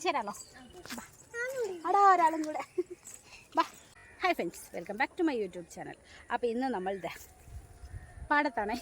കാണിച്ചു തരാമല്ലോ. അടാ ഒരാളും കൂടെ. ബാ. Hi friends welcome back to my YouTube channel അപ്പോൾ ഇന്ന് നമ്മൾ പാടത്താണ്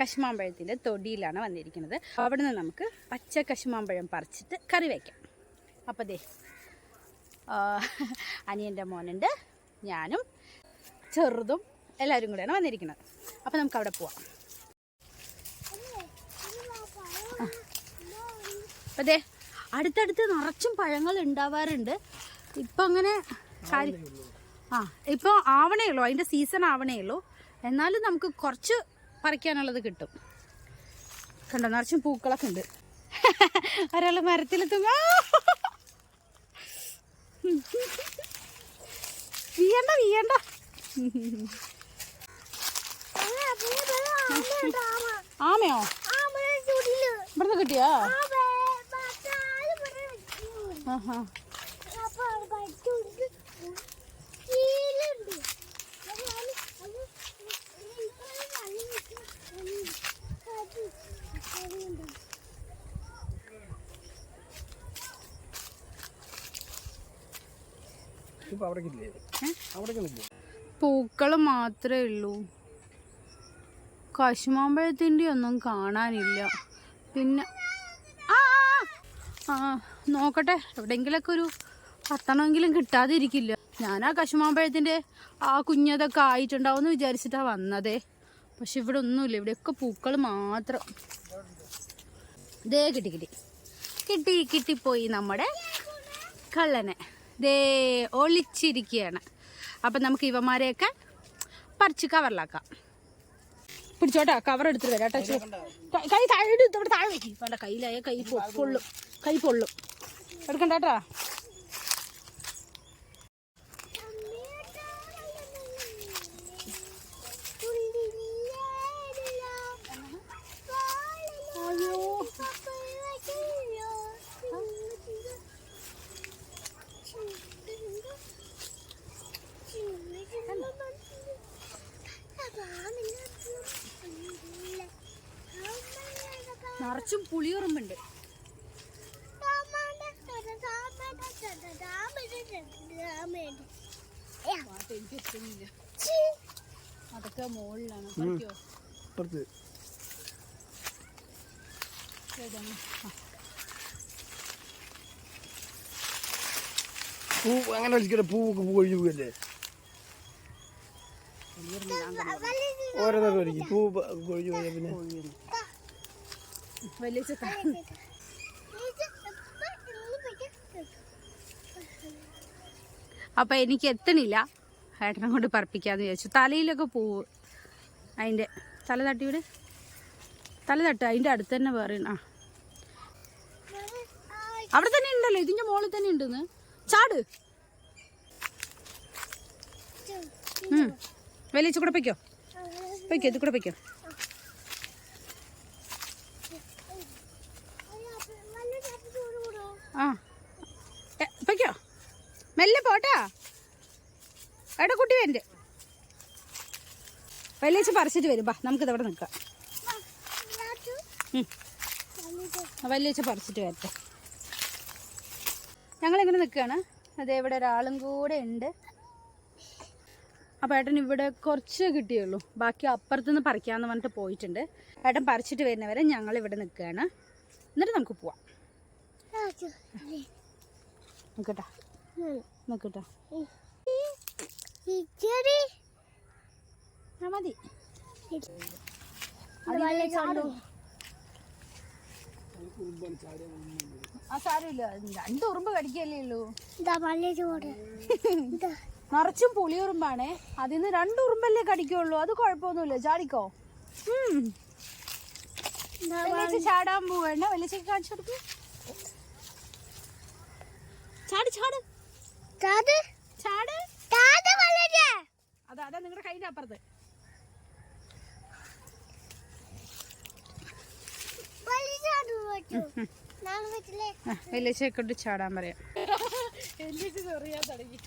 കശുമാമ്പഴത്തിന്റെ തൊടിയിലാണ് വന്നിരിക്കുന്നത്. അവിടെ നിന്ന് നമുക്ക് പച്ച കശുമാമ്പഴം പറിച്ചിട്ട് കറി വയ്ക്കാം അപ്പോൾ ദേ അനിയന്റെ മോനുണ്ട് ഞാനും ചെറുതും എല്ലാവരും കൂടെയാണ് വന്നിരിക്കുന്നത്. അപ്പോൾ നമുക്ക് അവിടെ പോവാം. അപ്പോൾ ദേ അടുത്തടുത്ത് നിറച്ചും പഴങ്ങൾ ഉണ്ടാവാറുണ്ട്. ഇപ്പം അങ്ങനെ കാര്യം ആ ഇപ്പോൾ ആവണേ ഉള്ളൂ. അതിന്റെ സീസൺ ആവണേ ഉള്ളൂ. എന്നാലും നമുക്ക് കുറച്ച് പറിക്കാനുള്ളത് കിട്ടും. കണ്ടോ? നിറച്ചും പൂക്കളൊക്കെ ഉണ്ട്. ഒരാൾ മരത്തിലെത്തും. ആ! വീയണ്ട വീയണ്ട ആമയോ? ഇവിടുന്ന് കിട്ടിയോ? പൂക്കൾ മാത്രമേ ഉള്ളൂ. കശുമാമ്പഴത്തിന്റെ ഒന്നും കാണാനില്ല. പിന്നെ ആ ആ, ആ. നോക്കട്ടെ എവിടെയെങ്കിലൊക്കെ ഒരു പത്തണമെങ്കിലും കിട്ടാതിരിക്കില്ല. ഞാൻ ആ കശുമാമ്പഴത്തിന്റെ ആ കുഞ്ഞതൊക്കെ ആയിട്ടുണ്ടാവും എന്ന് വിചാരിച്ചിട്ടാണ് വന്നതേ. പക്ഷെ ഇവിടെ ഒന്നുമില്ല ഇവിടെയൊക്കെ പൂക്കൾ മാത്രം. ദേ കിട്ടി കിട്ടി. കിട്ടി കിട്ടിപ്പോയി നമ്മുടെ കള്ളനെ. ദേ ഒളിച്ചിരിക്കുകയാണ് അപ്പം നമുക്ക് ഇവന്മാരെയൊക്കെ പറിച്ച് കവറിലാക്കാം. പിടിച്ചോട്ടാ കവർ എടുത്തിട്ട് വരാം കൈ- താഴെ ഇവിടെ താഴെ വയ്ക്കും കയ്യിലായ കൈ പൊള്ളും. കൈ പൊള്ളും. എടുക്കണ്ട കേട്ടോ നിറച്ചും പുളിയുറുമ്പുണ്ട് എനിക്ക് എത്തുന്നില്ല അതൊക്കെ മുകളിലാണ് പൂ അങ്ങനെ വലിക്കട്ടെ പൂവൊക്കെ പൂ ഒഴിഞ്ഞു പോകല്ലേ. ഓരോന്നൊക്കെ വലിക്കും പൂ കൊഴിഞ്ഞു പോയാൽ പിന്നെ വലിയ ചെത്ത അപ്പം എനിക്ക് എത്തണില്ല. ഏട്ടനെ കൊണ്ട് പറപ്പിക്കാമെന്ന് വിചാരിച്ചു. തലയിലൊക്കെ പോവ്. അതിന്റെ തല തട്ടിവിടെ തല തട്ട്. അതിന്റെ അടുത്ത് തന്നെ വേറെ ആ. അവിടെ തന്നെ ഉണ്ടല്ലോ. ഇതിന്റെ മുകളിൽ തന്നെ ഉണ്ടെന്ന്. ചാട്. വലിയ കൂടെ പൊയ്ക്കോ. പൊയ്ക്കോ ഇത് കൂടെ പൊയ്ക്കോ. ആ. പൊയ്ക്കോ. മെല്ലെ പോട്ടാ. എടാ കുട്ടി വരുന്നുണ്ട് വലിയച്ച് പറിച്ചിട്ട് വരും. ബാ നമുക്കിത് ഇവിടെ നിൽക്കാം. വലിയച്ച് പറിച്ചിട്ട് വരട്ടെ. ഞങ്ങളിങ്ങനെ നിൽക്കുകയാണ്. അതേ ഇവിടെ ഒരാളും കൂടെ ഉണ്ട്. അപ്പോൾ ഏട്ടൻ ഇവിടെ കുറച്ച് കിട്ടിയുള്ളൂ. ബാക്കി അപ്പുറത്തുനിന്ന് പറിക്കാമെന്ന് പറഞ്ഞിട്ട് പോയിട്ടുണ്ട്. ഏട്ടൻ പറിച്ചിട്ട് വരുന്നവരെ ഞങ്ങൾ ഇവിടെ നിൽക്കുകയാണ്. എന്നിട്ട് നമുക്ക് പോവാം. നിൽക്കട്ടെ നിൽക്കട്ടെ ആ മതി. ആ സാരമില്ല രണ്ട് ഉറുമ്പ് കടിക്കല്ലേ ഉള്ളൂ. നിറച്ചും പുളിയുറുമ്പാണേ അതിൽ നിന്ന് രണ്ട് ഉറുമ്പല്ലേ കടിക്കുള്ളൂ. അത് കുഴപ്പമൊന്നുമില്ല. ചാടിക്കോ? ഉം. വലിയച്ഛ ചാടാൻ പോവേണ്ട വലിയ കാണിച്ചു കൊടുക്കൂ. ചാട് ചാട്. അതാ അതാ നിങ്ങളുടെ കയ്യിന്റെ അപ്പുറത്ത്. വലിയ കൊണ്ട് ചാടാൻ പറയാം. എന്നിട്ട് ചെറിയാൻ തുടങ്ങി.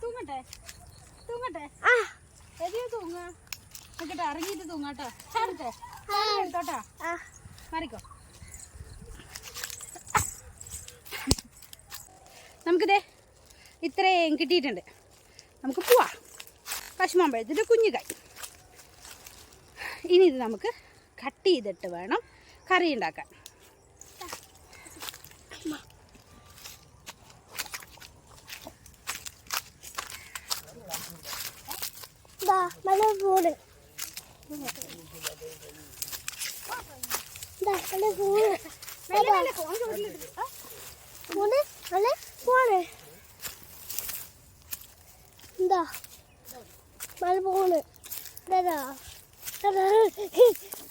തൂങ്ങട്ടെ തൂങ്ങട്ടെ എതിയോ തൂങ്ങാട്ടോ മാറിക്കോ നമുക്കിതേ ഇത്രയും കിട്ടിയിട്ടുണ്ട്. നമുക്ക് പോവാം. കശുമാമ്പഴത്തിന്റെ കുഞ്ഞു കൈ ഇനി ഇത് നമുക്ക് കട്ട് ചെയ്തിട്ട് വേണം കറി ഉണ്ടാക്കാൻ. എന്താ മല പോണ് ദാ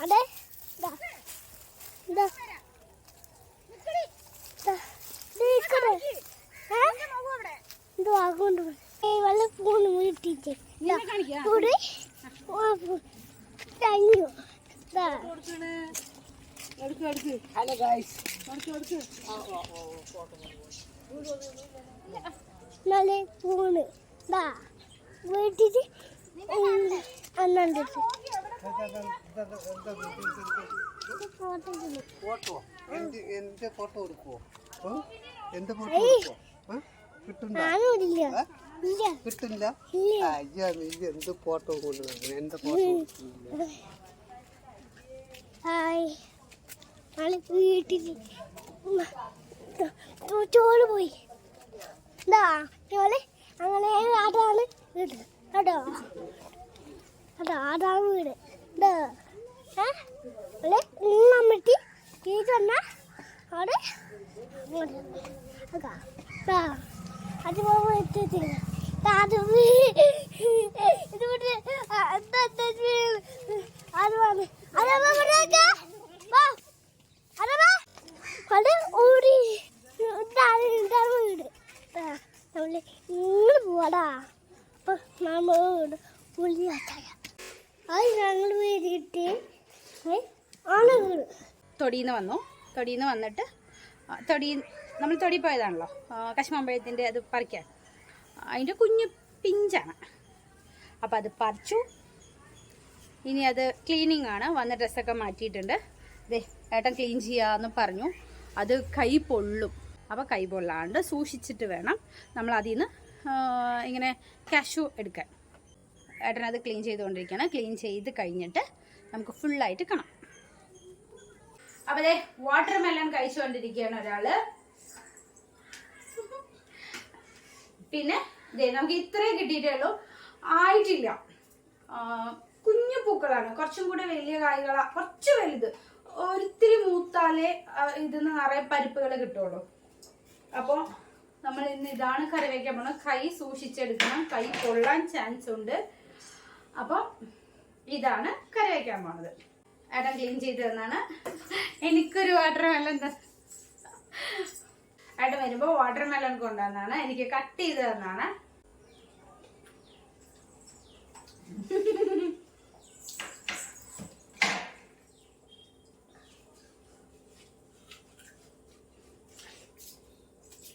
അതെ ദാ ദാ ദാ നിക്കടെ ഏ ഇത് വാഗോണ്ട് വല്ല പോണ് വീട്ടിട്ട് കൂടെ എടുക്ക് ഹലോ ഗായ്സ് നല്ല പൂണ് ദാ വീട്ടിട്ട് ഫോട്ടോ ചോറ് പോയി എന്താ അങ്ങനെ അതാണ് വീട് കേട്ടോ അതാ അതാണ് വീട്. ഇതാ ഏ? നമ്മട്ടി ഈ തന്ന? അവിടെ അതാ. അത് പോകുമ്പോൾ അത് വീ- ഇത് വിട്ട് ആ, എന്താ എന്താ വീ- അത് വന്ന് അതമ്മ ഇവിടേക്ക് വാ അതമ്മ അത് ഓടി ഇതാണ് ഇതാണ് വീട് ദാ, നമ്മൾ ഇങ്ങനെ പോവാടാ അപ്പൊ നമ്മൾ വീട് പുള്ളിയാട്ടായ അത് ഞങ്ങൾ വീടിട്ട് ആണ് വീട് തൊടിയിൽ വന്നു. തൊടിയിൽ നിന്ന് വന്നിട്ട് തൊടി നമ്മൾ തൊടി പോയതാണല്ലോ. കശുമാമ്പഴത്തിന്റെ അത് പറിക്കാൻ. അതിന്റെ കുഞ്ഞ് പിഞ്ചാണ്. അപ്പോൾ അത് പറിച്ചു. ഇനി അത് ക്ലീനിങ് ആണ്. വന്ന ഡ്രസ്സൊക്കെ മാറ്റിയിട്ടുണ്ട്. ദേ ഏട്ടൻ ക്ലീൻ ചെയ്യാമെന്ന് പറഞ്ഞു. അത് കൈ പൊള്ളും. അപ്പോൾ കൈ പൊള്ളാണ്ട് സൂക്ഷിച്ചിട്ട് വേണം നമ്മൾ അതിൽ നിന്ന് ഇങ്ങനെ കാഷു എടുക്കാൻ. ഏട്ടനത് ക്ലീൻ ചെയ്തുകൊണ്ടിരിക്കുകയാണ്. ക്ലീൻ ചെയ്ത് കഴിഞ്ഞിട്ട് നമുക്ക് ഫുള്ളായിട്ട് കാണാം. അപ്പൊ ദേ വാട്ടർ മെലൺ കഴിച്ചുകൊണ്ടിരിക്കുകയാണ് ഒരാൾ. പിന്നെ ദേ നമുക്ക് ഇത്രയും കിട്ടിയിട്ടേ ഉള്ളൂ ആയിട്ടില്ല കുഞ്ഞു പൂക്കളാണ്. കുറച്ചും കൂടെ വലിയ കായ്കളാ. കുറച്ച് വലുത്. ഒരിത്തിരി മൂത്താലേ ഇതിന്ന് നിറയെ പരിപ്പുകൾ കിട്ടുള്ളൂ. അപ്പോൾ നമ്മൾ ഇന്ന് ഇതാണ് കറി വയ്ക്കാൻ പോണത് കൈ സൂക്ഷിച്ചെടുക്കണം. കൈ കൊള്ളാൻ ചാൻസ് ഉണ്ട്. അപ്പോൾ ഇതാണ് കറി വയ്ക്കാൻ പോണത് ഏട്ടൻ ക്ലീൻ ചെയ്ത് തന്നാണ്. എനിക്കൊരു വാട്ടർ മെലൺ ഏട്ടൻ വരുമ്പോൾ വാട്ടർ മെലൺ കൊണ്ടുവന്നാണ്. എനിക്ക് കട്ട് ചെയ്ത് തന്നാണ്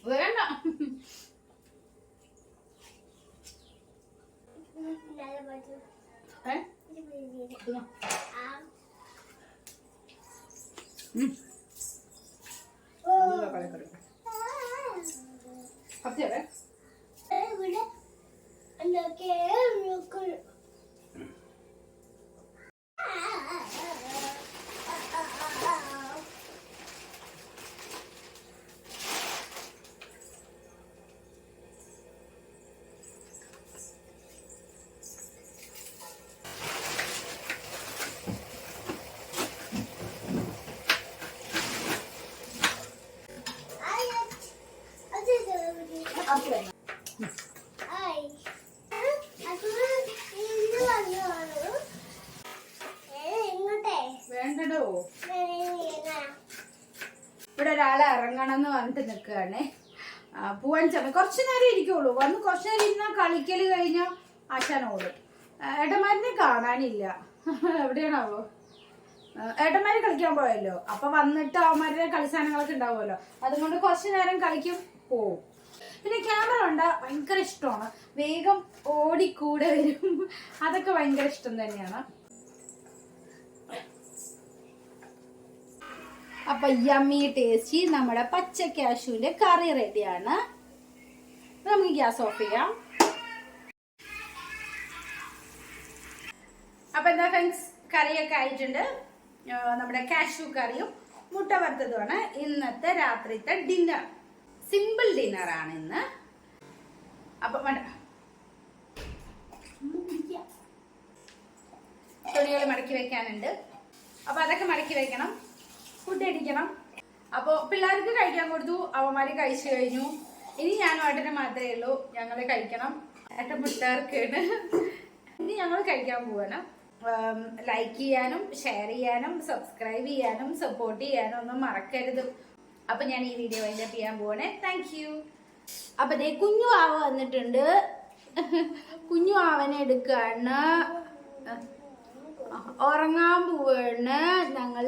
വേണ്ട ഏ? ഇതാ. ഉം. ഇതാ ഇവിടെ ഒരാളെ ഇറങ്ങണം എന്ന് പറഞ്ഞിട്ട് നിൽക്കുകയാണ്. പോവാൻ സമയം കുറച്ച് നേരം ഇരിക്കുള്ളൂ. വന്ന് കുറച്ച് നേരം ഇരുന്നാൽ കളിക്കൽ കഴിഞ്ഞാൽ ആശാനോട് ഏട്ടന്മാരിനെ കാണാനില്ല. എവിടെയാണാവോ? ഏട്ടന്മാരെ കളിക്കാൻ പോയല്ലോ. അപ്പൊ വന്നിട്ട് അവന്മാരുടെ കളി സാധനങ്ങളൊക്കെ ഉണ്ടാവുമല്ലോ. അതുകൊണ്ട് കുറച്ച് നേരം കളിക്കും പോവും. പിന്നെ ക്യാമറ കണ്ട ഭയങ്കര ഇഷ്ടമാണ്. വേഗം ഓടിക്കൂടെ വരും. അതൊക്കെ ഭയങ്കര ഇഷ്ടം തന്നെയാണ്. അപ്പൊ യമ്മി ടേസ്റ്റി നമ്മുടെ പച്ച കാശുവിന്റെ കറി റെഡിയാണ് നമുക്ക് ഗ്യാസ് ഓഫ് ചെയ്യാം. അപ്പൊ എന്താ ഫ്രണ്ട്സ് കറിയൊക്കെ ആയിട്ടുണ്ട്. നമ്മുടെ കാശു കറിയും മുട്ട വറുത്തതുമാണ്. ഇന്നത്തെ രാത്രിത്തെ ഡിന്നർ സിമ്പിൾ ഡിന്നർ ആണ് ഇന്ന്. അപ്പൊ തുണികൾ മടക്കി വെക്കാനുണ്ട്. അപ്പൊ അതൊക്കെ മടക്കി വെക്കണം. ഫുഡ് അടിക്കണം. അപ്പോൾ പിള്ളേർക്ക് കഴിക്കാൻ കൊടുത്തു. അവന്മാര് കഴിച്ചു കഴിഞ്ഞു. ഇനി ഞാനും ഏട്ടന് മാത്രമേ ഉള്ളൂ. ഞങ്ങൾ കഴിക്കണം. ഏട്ടൻ പിള്ളേർക്കാണ്. ഇനി ഞങ്ങൾ കഴിക്കാൻ പോവാണ്. ലൈക്ക് ചെയ്യാനും ഷെയർ ചെയ്യാനും സബ്സ്ക്രൈബ് ചെയ്യാനും സപ്പോർട്ട് ചെയ്യാനും ഒന്നും മറക്കരുത്. അപ്പൊ ഞാൻ ഈ വീഡിയോ വൈൻഡ് അപ്പ് ചെയ്യാൻ പോവാണേ. താങ്ക് യു അപ്പൊ ദേ കുഞ്ഞു ആവ വന്നിട്ടുണ്ട്. കുഞ്ഞു ആവനെ എടുക്കാണ്. ഉറങ്ങാൻ പോവാണ്. ഞങ്ങൾ